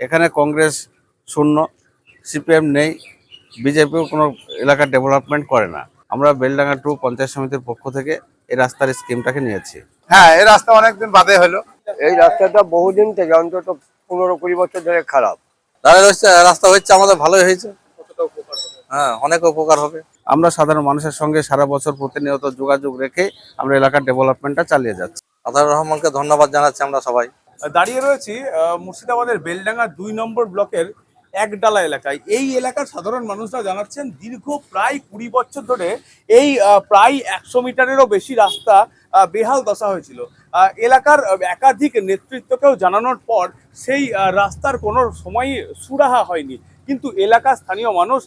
এখানে কংগ্রেস শূন্য সিপিএম নেই বিজেপিও কোনো এলাকার ডেভেলপমেন্ট করে না। আমরা বেলডাঙ্গা টু পঞ্চায়েত সমিতির পক্ষ থেকে এই রাস্তার স্কিমটাকে নিয়েছি। হ্যাঁ এই রাস্তা অনেকদিন বাদে হলো। এই রাস্তাটা বহুদিন থেকে অন্তত পনেরো কুড়ি বছর ধরে খারাপ। দাঁড়িয়ে হচ্ছে রাস্তা হচ্ছে আমাদের ভালোই হয়েছে। হ্যাঁ অনেক উপকার হবে। আমরা সাধারণ মানুষের সঙ্গে সারা বছর প্রতিনিয়ত যোগাযোগ রেখে আমরা এলাকার ডেভেলপমেন্টটা চালিয়ে যাচ্ছি। আদার রহমানকে ধন্যবাদ জানাচ্ছি আমরা সবাই। দাঁড়িয়ে রয়েছি মুর্শিদাবাদের বেলডাঙ্গা দুই নম্বর ব্লকের একডালা এলাকায়। এই এলাকার সাধারণ মানুষরা জানাচ্ছেন, দীর্ঘ প্রায় কুড়ি বছর ধরে এই প্রায় একশো মিটারেরও বেশি রাস্তা বেহাল দশা হয়েছিল। এলাকার একাধিক নেতৃত্বকেও জানানোর পর সেই রাস্তার কোনো সময়ই সুরাহা হয়নি। কিন্তু এলাকার স্থানীয় মানুষ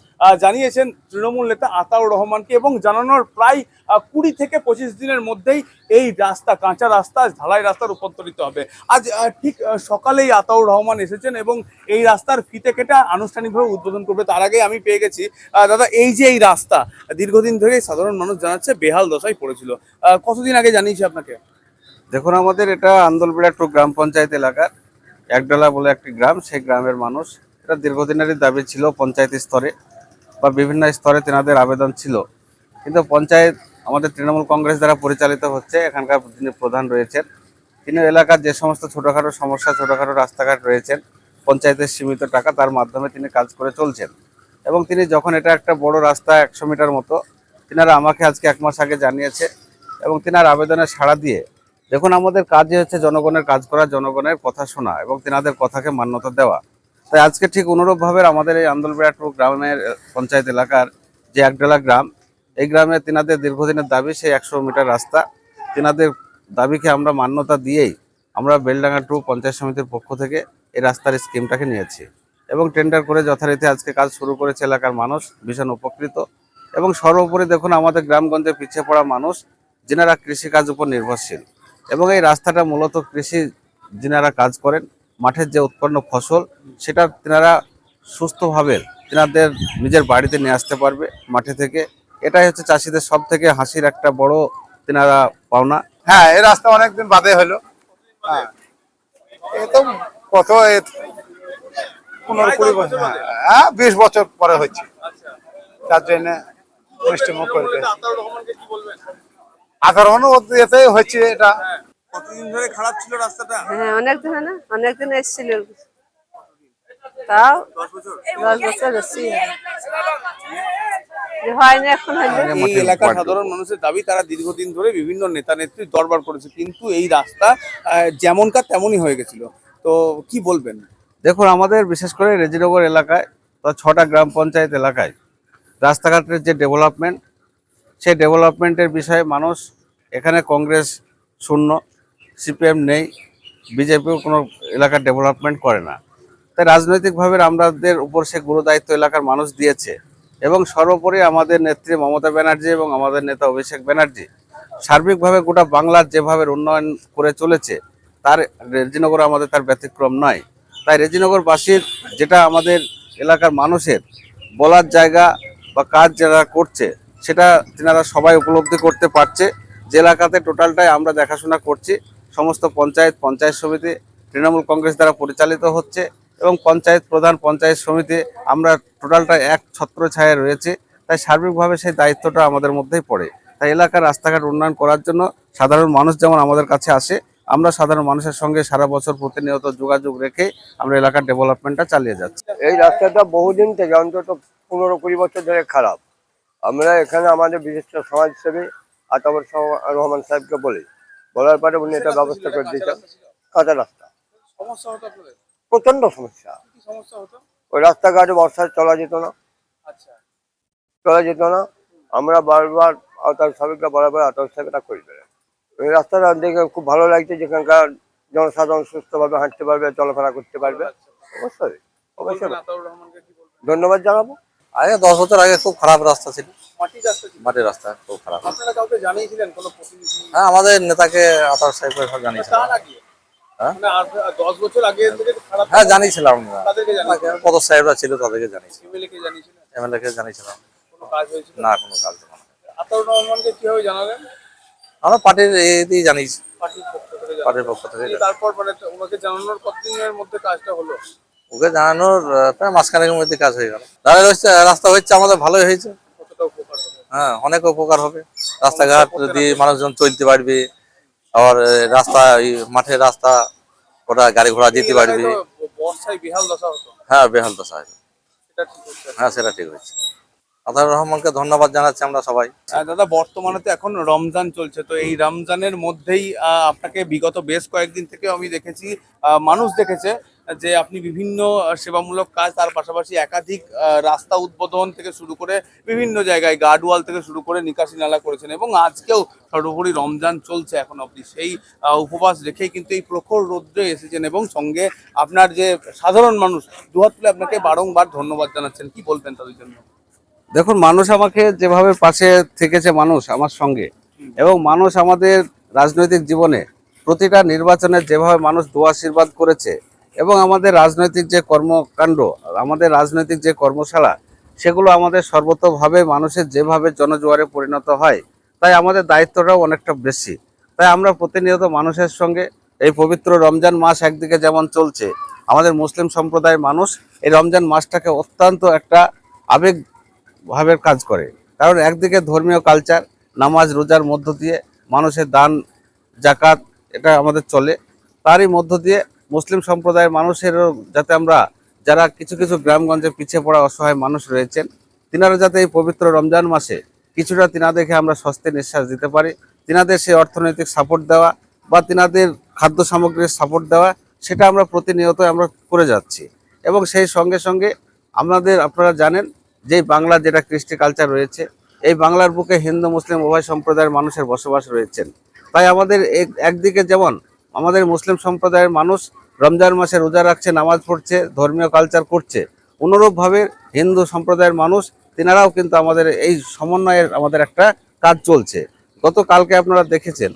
জানিয়েছেন তৃণমূল নেতা আতাউর রহমানকে এবং জানানোর প্রায় কুড়ি থেকে পঁচিশ দিনের মধ্যেই এই রাস্তা, কাঁচা রাস্তা, ঢালাই রাস্তা রূপান্তরিত হবে। আজ ঠিক সকালেই আতাউর রহমান এসেছেন এবং এই রাস্তার ফিতে কেটে আনুষ্ঠানিকভাবে উদ্বোধন করবে। তার আগে আমি পেয়ে গেছি। দাদা, এই যে এই রাস্তা, দীর্ঘদিন ধরে সাধারণ মানুষ জানাচ্ছে বেহাল দশায় পড়েছিল। কতদিন আগে জানিয়েছি আপনাকে? দেখুন, আমাদের এটা আন্দোলবেড়া টু গ্রাম পঞ্চায়েত এলাকার, একডালা বলে একটি গ্রাম, সেই গ্রামের মানুষ এটা দীর্ঘদিনেরই দাবি ছিল পঞ্চায়েত স্তরে বা বিভিন্ন স্তরে তেনাদের আবেদন ছিল। কিন্তু পঞ্চায়েত, আমাদের তৃণমূল কংগ্রেস দ্বারা পরিচালিত হচ্ছে, এখানকার যিনি প্রধান রয়েছেন, তিনি এলাকার যে সমস্ত ছোটোখাটো সমস্যা, ছোটোখাটো রাস্তাঘাট রয়েছেন, পঞ্চায়েতের সীমিত টাকা তার মাধ্যমে তিনি কাজ করে চলছেন। এবং তিনি যখন এটা একটা বড় রাস্তা, একশো মিটার মতো, তিনারা আমাকে আজকে এক মাস আগে জানিয়েছে এবং তিনার আবেদনে সাড়া দিয়ে, দেখুন, আমাদের কাজই হচ্ছে জনগণের কাজ করা, জনগণের কথা শোনা এবং তিনাদের কথাকে মান্যতা দেওয়া। তাই আজকে ঠিক অনুরূপভাবে আমাদের এই আন্দোলবেড়া টু গ্রামের পঞ্চায়েত এলাকার যে একডালা গ্রাম, এই গ্রামে তিনাদের দীর্ঘদিনের দাবি সেই একশো মিটার রাস্তা। তিনাদের দাবিকে আমরা মান্যতা দিয়েই আমরা বেলডাঙ্গা টু পঞ্চায়েত সমিতির পক্ষ থেকে এই রাস্তার স্কিমটাকে নিয়েছি। এবং টেন্ডার করে যথারীতি আজকে কাজ শুরু করেছে এলাকার মানুষ, ভীষণ উপকৃত। এবং সর্বোপরি দেখুন, আমাদের গ্রামগঞ্জে পিছিয়ে পড়া মানুষ, যিনারা কৃষিকাজ উপর নির্ভরশীল। এবং এই রাস্তাটা মূলত কৃষি, যিনারা কাজ করেন মাঠের যে উৎপন্ন ফসল, সেটা তেনারা সুস্থভাবে তেনাদের নিজের বাড়িতে নিয়ে আসতে পারবে মাঠে থেকে। এটাই হচ্ছে চাষিদের সব থেকে হাসির একটা বড় তেনারা পাওনা। হ্যাঁ এই রাস্তা অনেকদিন বাদে হলো। হ্যাঁ এ তো কত পনেরো কুড়ি বছর হ্যাঁ বিশ বছর পরে হচ্ছে। তার জন্য মিষ্টিমুখ করবে আতাউর রহমানকে কি বলবেন আধারণ এতে হচ্ছে এটা। কতদিন ধরে খারাপ ছিল রাস্তাটা? হ্যাঁ অনেক দিন না? অনেক দিন এসেছিল। তাও দশ বছর? বেশি। হয়নি এখন এই এলাকার সাধারণ মানুষের দাবি তারা দীর্ঘদিন ধরে বিভিন্ন নেতা নেত্রী দরবার করেছে। কিন্তু এই রাস্তা যেমনকার তেমনই হয়ে গেছিল। তো কি বলবেন? দেখুন আমাদের বিশেষ করে রেজিনগর এলাকায় বা ছটা গ্রাম পঞ্চায়েত এলাকায় রাস্তাঘাটের যে ডেভেলপমেন্ট সেই ডেভেলপমেন্টের বিষয়ে মানুষ এখানে কংগ্রেস শূন্য। সিপিএম নেই, বিজেপিও কোনো এলাকার ডেভেলপমেন্ট করে না। তাই রাজনৈতিকভাবে আমাদের উপর সে গুরুদায়িত্ব এলাকার মানুষ দিয়েছে এবং সর্বোপরি আমাদের নেত্রী মমতা ব্যানার্জি এবং আমাদের নেতা অভিষেক ব্যানার্জি সার্বিকভাবে গোটা বাংলার যেভাবে উন্নয়ন করে চলেছে, তার রেজিনগর আমাদের তার ব্যতিক্রম নয়। তাই রেজিনগরবাসীর যেটা আমাদের এলাকার মানুষের বলার জায়গা বা কাজ যারা করছে, সেটা তেনারা সবাই উপলব্ধি করতে পারছে। যে এলাকাতে টোটালটাই আমরা দেখাশোনা করছি। সমস্ত পঞ্চায়েত পঞ্চায়েত সমিতি, তৃণমূল কংগ্রেস দ্বারা পরিচালিত হচ্ছে এবং পঞ্চায়েত প্রধান পঞ্চায়েত সমিতি, আমরা টোটালটা এক ছত্র ছায়া রয়েছে। তাই সার্বিকভাবে সেই দায়িত্বটা আমাদের মধ্যেই পড়ে। তাই এলাকার রাস্তাঘাট উন্নয়ন করার জন্য সাধারণ মানুষ যেমন আমাদের কাছে আসে, আমরা সাধারণ মানুষের সঙ্গে সারা বছর প্রতিনিয়ত যোগাযোগ রেখে আমরা এলাকার ডেভেলপমেন্টটা চালিয়ে যাচ্ছি। এই রাস্তাটা বহুদিন থেকে অন্তত পনেরো কুড়ি বছর ধরে খারাপ। আমরা এখানে আমাদের বিশিষ্ট সমাজসেবী আতাবর রহমান সাহেবকে বলি বলার পরে উনি এটা ব্যবস্থা করে দিয়েছেন। কাঁচা রাস্তা। প্রচণ্ড সমস্যা। কি সমস্যা হতো? ওই রাস্তাঘাটে বর্ষায় চলা যেত না। আচ্ছা। চলা যেত না। আমরা বারবার আতার সাহেবকে বরাবর আতার সাহেব এটা করে দেবেন ওই রাস্তাটা দেখে খুব ভালো লাগছে যেখানকার জনসাধারণ সুস্থভাবে হাঁটতে পারবে চলাফেরা করতে পারবে। অবশ্যই অবশ্যই। বলবেন আতাউর রহমানকে কি বলবেন? ধন্যবাদ জানাব। আগে দশ বছর আগে খুব খারাপ রাস্তা ছিল। মাটির রাস্তা খুব খারাপ। হ্যাঁ আমাদের নেতাকে আতার সাহেবের সব জানিয়েছিলাম। হ্যাঁ? মানে হ্যাঁ জানিয়েছিলাম সাহেবরা ছিল তাদেরকে জানিয়েছি এমএলএ কে জানিয়েছিলাম। না কোনো কাজ আমরা পার্টির এতেই জানিয়েছি। পার্টির পক্ষ থেকে তারপর মানে ওনাকে জানানোর কতদিনের মধ্যে কাজটা হলো? ওকে জানানোর প্রায় মাঝখানের মধ্যে কাজ হয়ে গেল। রাস্তা হচ্ছে আমাদের ভালোই হয়েছে। হ্যাঁ অনেক উপকার হবে। রাস্তাঘাট যদি মানুষজন চলতে পারবে আবার রাস্তা মাঠের রাস্তা ওটা গাড়ি ঘোড়া যেতে পারবে। হ্যাঁ বেহাল দশা হয় সেটা ঠিক হ্যাঁ সেটা ঠিক হয়েছে। আতাউর রহমানকে ধন্যবাদ জানাচ্ছি আমরা সবাই। দাদা বর্তমানে তো এখন রমজান চলছে তো এই রমজানের মধ্যেই আহ, আপনাকে বিগত বেশ কয়েকদিন থেকে আমি দেখেছি মানুষ দেখেছে। যে আপনি বিভিন্ন সেবামূলক কাজ তার পাশাপাশি একাধিক রাস্তা উদ্বোধন থেকে শুরু করে বিভিন্ন জায়গায় গার্ডওয়াল থেকে শুরু করে নিকাশি নালা করেছেন এবং আজকেও সর্বোপরি রমজান চলছে এখন অবধি। সেই উপবাস রেখেই কিন্তু এই প্রখর রৌদ্রে এসেছেন এবং সঙ্গে আপনার যে সাধারণ মানুষ দুহাত তুলে আপনাকে বারংবার ধন্যবাদ জানাচ্ছেন। কি বলবেন তাদের জন্য? দেখুন মানুষ আমাকে যেভাবে পাশে থেকেছে মানুষ আমার সঙ্গে এবং মানুষ আমাদের রাজনৈতিক জীবনে প্রতিটা নির্বাচনে যেভাবে মানুষ দোয়া আশীর্বাদ করেছে এবং আমাদের রাজনৈতিক যে কর্মকাণ্ড, আমাদের রাজনৈতিক যে কর্মশালা, সেগুলো আমাদের সর্বতভাবে মানুষের যেভাবে জনজোয়ারে পরিণত হয়, তাই আমাদের দায়িত্বটাও অনেকটা বেশি। তাই আমরা প্রতিনিয়ত মানুষের সঙ্গে এই পবিত্র রমজান মাস একদিকে যেমন চলছে, আমাদের মুসলিম সম্প্রদায়ের মানুষ এই রমজান মাসটাকে অত্যন্ত একটা আবেগ ভাবের কাজ করে। কারণ একদিকে ধর্মীয় কালচার নামাজ, রোজার মধ্য দিয়ে মানুষের দান, জাকাত, এটা আমাদের চলে। তারই মধ্য দিয়ে মুসলিম সম্প্রদায়ের মানুষেরও যাতে আমরা, যারা কিছু কিছু গ্রামগঞ্জে পিছিয়ে পড়া অসহায় মানুষ রয়েছেন তিনারা যাতে এই পবিত্র রমজান মাসে কিছুটা তিনাদেরকে আমরা স্বস্তি নিঃশ্বাস দিতে পারি। তিনাদের সেই অর্থনৈতিক সাপোর্ট দেওয়া বা তিনাদের খাদ্য সামগ্রীর সাপোর্ট দেওয়া, সেটা আমরা প্রতিনিয়ত আমরা করে যাচ্ছি। এবং সেই সঙ্গে সঙ্গে আমাদের, আপনারা জানেন যে বাংলা যেটা কৃষ্টি কালচার রয়েছে, এই বাংলার বুকে হিন্দু, মুসলিম উভয় সম্প্রদায়ের মানুষের বসবাস রয়েছেন। তাই আমাদের এক- একদিকে যেমন আমাদের মুসলিম সম্প্রদায়ের মানুষ রমজান মাসে রোজা রাখছে, নামাজ পড়ছে, ধর্মীয় কালচার করছে। অনুরূপভাবে হিন্দু সম্প্রদায়ের মানুষ, তেনারাও কিন্তু আমাদের এই সমন্বয়ের আমাদের একটা কাজ চলছে। গতকালকে আপনারা দেখেছেন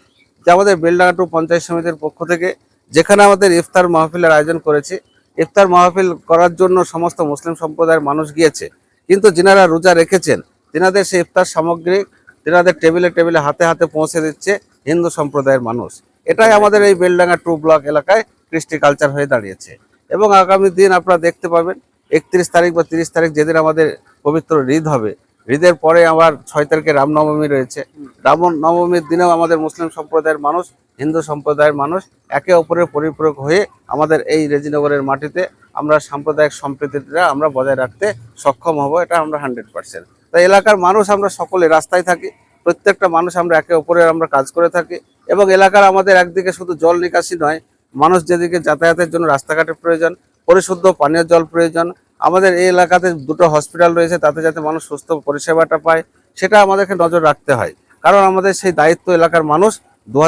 যে আমাদের বেলডাঙ্গা টু পঞ্চায়েত সমিতির পক্ষ থেকে যেখানে আমাদের ইফতার মাহফিলের আয়োজন করেছে, ইফতার মাহফিল করার জন্য সমস্ত মুসলিম সম্প্রদায়ের মানুষ গিয়েছে। কিন্তু যিনারা রোজা রেখেছেন, তেনাদের সেই ইফতার সামগ্রী, তেনাদের টেবিলে টেবিলে হাতে হাতে পৌঁছে দিচ্ছে হিন্দু সম্প্রদায়ের মানুষ। এটাই আমাদের এই বেলডাঙ্গা টু ব্লক এলাকায় কৃষ্টি কালচার হয়ে দাঁড়িয়েছে। এবং আগামী দিন আপনারা দেখতে পাবেন, একত্রিশ তারিখ বা তিরিশ তারিখ যেদিন আমাদের পবিত্র ঈদ হবে, ঈদের পরে আবার ছয় তারিখে রামনবমী রয়েছে। রাম নবমীর দিনেও আমাদের মুসলিম সম্প্রদায়ের মানুষ, হিন্দু সম্প্রদায়ের মানুষ একে অপরের পরিপূরক হয়ে আমাদের এই রেজিনগরের মাটিতে আমরা সাম্প্রদায়িক সম্প্রীতিটা আমরা বজায় রাখতে সক্ষম হব, এটা আমরা হান্ড্রেড পার্সেন্ট। তাই এলাকার মানুষ আমরা সকলে রাস্তায় থাকি, প্রত্যেকটা মানুষ আমরা একে অপরের আমরা কাজ করে থাকি এবং এলাকার আমাদের একদিকে শুধু জল নিকাশি নয়, মানুষ যেদিকে যাতায়াতের জন্য রাস্তাঘাটের প্রয়োজন, পরিশুদ্ধ পানীয় জল প্রয়োজন, আমাদের এই এলাকাতে দুটো হসপিটাল রয়েছে, তাতে যাতে মানুষ সুস্থ পরিষেবাটা পায়, সেটা আমাদেরকে নজর রাখতে হয়। কারণ আমাদের সেই দায়িত্ব এলাকার মানুষ দু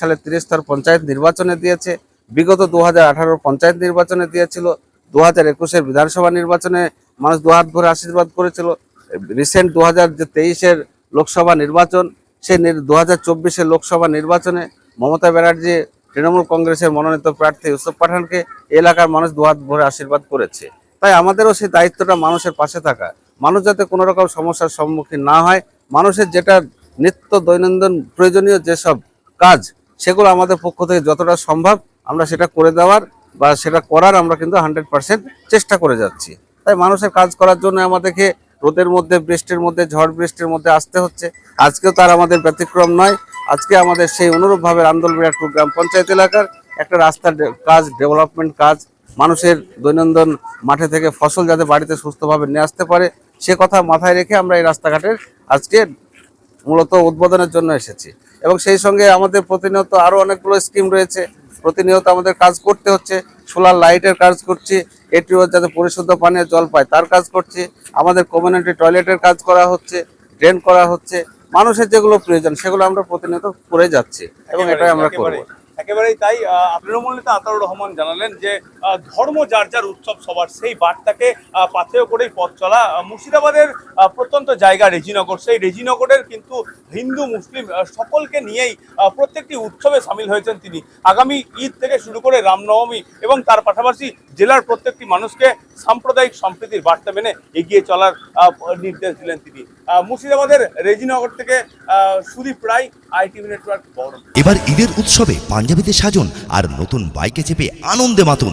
সালে তিরিশ পঞ্চায়েত নির্বাচনে দিয়েছে, বিগত দু হাজার পঞ্চায়েত নির্বাচনে দিয়েছিল দু হাজার একুশের বিধানসভা নির্বাচনে মানুষ দু হাত ভরে আশীর্বাদ করেছিল রিসেন্ট দু হাজার যে তেইশের লোকসভা নির্বাচন সেই দু হাজার লোকসভা নির্বাচনে মমতা ব্যানার্জি, তৃণমূল কংগ্রেসের মনোনীত প্রার্থী ইউসুফ পাঠানকে এলাকার মানুষ দুহাত ভরে আশীর্বাদ করেছে। তাই আমাদেরও সেই দায়িত্বটা মানুষের পাশে থাকা। মানুষ যাতে কোনো রকম সমস্যার সম্মুখীন না হয়, মানুষের যেটা নিত্য দৈনন্দিন প্রয়োজনীয় যেসব কাজ, সেগুলো আমাদের পক্ষ থেকে যতটা সম্ভব আমরা সেটা করে দেওয়ার বা সেটা করার আমরা কিন্তু হান্ড্রেড চেষ্টা করে যাচ্ছি। তাই মানুষের কাজ করার জন্য আমাদেরকে রোদের মধ্যে, বৃষ্টির মধ্যে, ঝড় বৃষ্টির মধ্যে আসতে হচ্ছে। আজকেও তার আমাদের ব্যতিক্রম নয়। আজকে আমাদের সেই অনুরূপভাবে আন্দোলবিরাটপুর গ্রাম পঞ্চায়েত এলাকার একটা রাস্তার কাজ, ডেভেলপমেন্ট কাজ, মানুষের দৈনন্দিন মাঠে থেকে ফসল যাতে বাড়িতে সুস্থভাবে নিয়ে আসতে পারে, সে কথা মাথায় রেখে আমরা এই রাস্তাঘাটের আজকে মূলত উদ্বোধনের জন্য এসেছি। এবং সেই সঙ্গে আমাদের প্রতিনিয়ত আরও অনেকগুলো স্কিম রয়েছে। প্রতিনিয়ত আমাদের কাজ করতে হচ্ছে সোলার লাইটের কাজ করছি এটিও যাতে পরিশুদ্ধ পানীয় জল পায় তার কাজ করছি আমাদের কমিউনিটি টয়লেটের কাজ করা হচ্ছে ড্রেন করা হচ্ছে মানুষের যেগুলো প্রয়োজন সেগুলো আমরা প্রতিনিয়ত করে যাচ্ছি এবং এটাই আমরা করব। একেবারেই- তাই তৃণমূল মূল্যতে আতাউর রহমান জানালেন যে ধর্ম যার যার উৎসব সবার, সেই বার্তাকে পাথেয় করেই পথ চলা মুর্শিদাবাদের প্রত্যন্ত জায়গা রেজিনগর। সেই রেজিনগরের কিন্তু হিন্দু, মুসলিম সকলকে নিয়েই প্রত্যেকটি উৎসবে সামিল হয়েছেন তিনি। আগামী ঈদ থেকে শুরু করে রামনবমী এবং তার পাশাপাশি জেলার প্রত্যেকটি মানুষকে সাম্প্রদায়িক সম্প্রীতির বার্তা মেনে এগিয়ে চলার নির্দেশ দিলেন তিনি। মুর্শিদাবাদের রেজিনগর থেকে সুদীপ রায় আইটিভি নেটওয়ার্ক বড় এবার ঈদের উৎসবে পাঞ্জাবিতে সাজন আর নতুন বাইকে চেপে আনন্দে মাতুন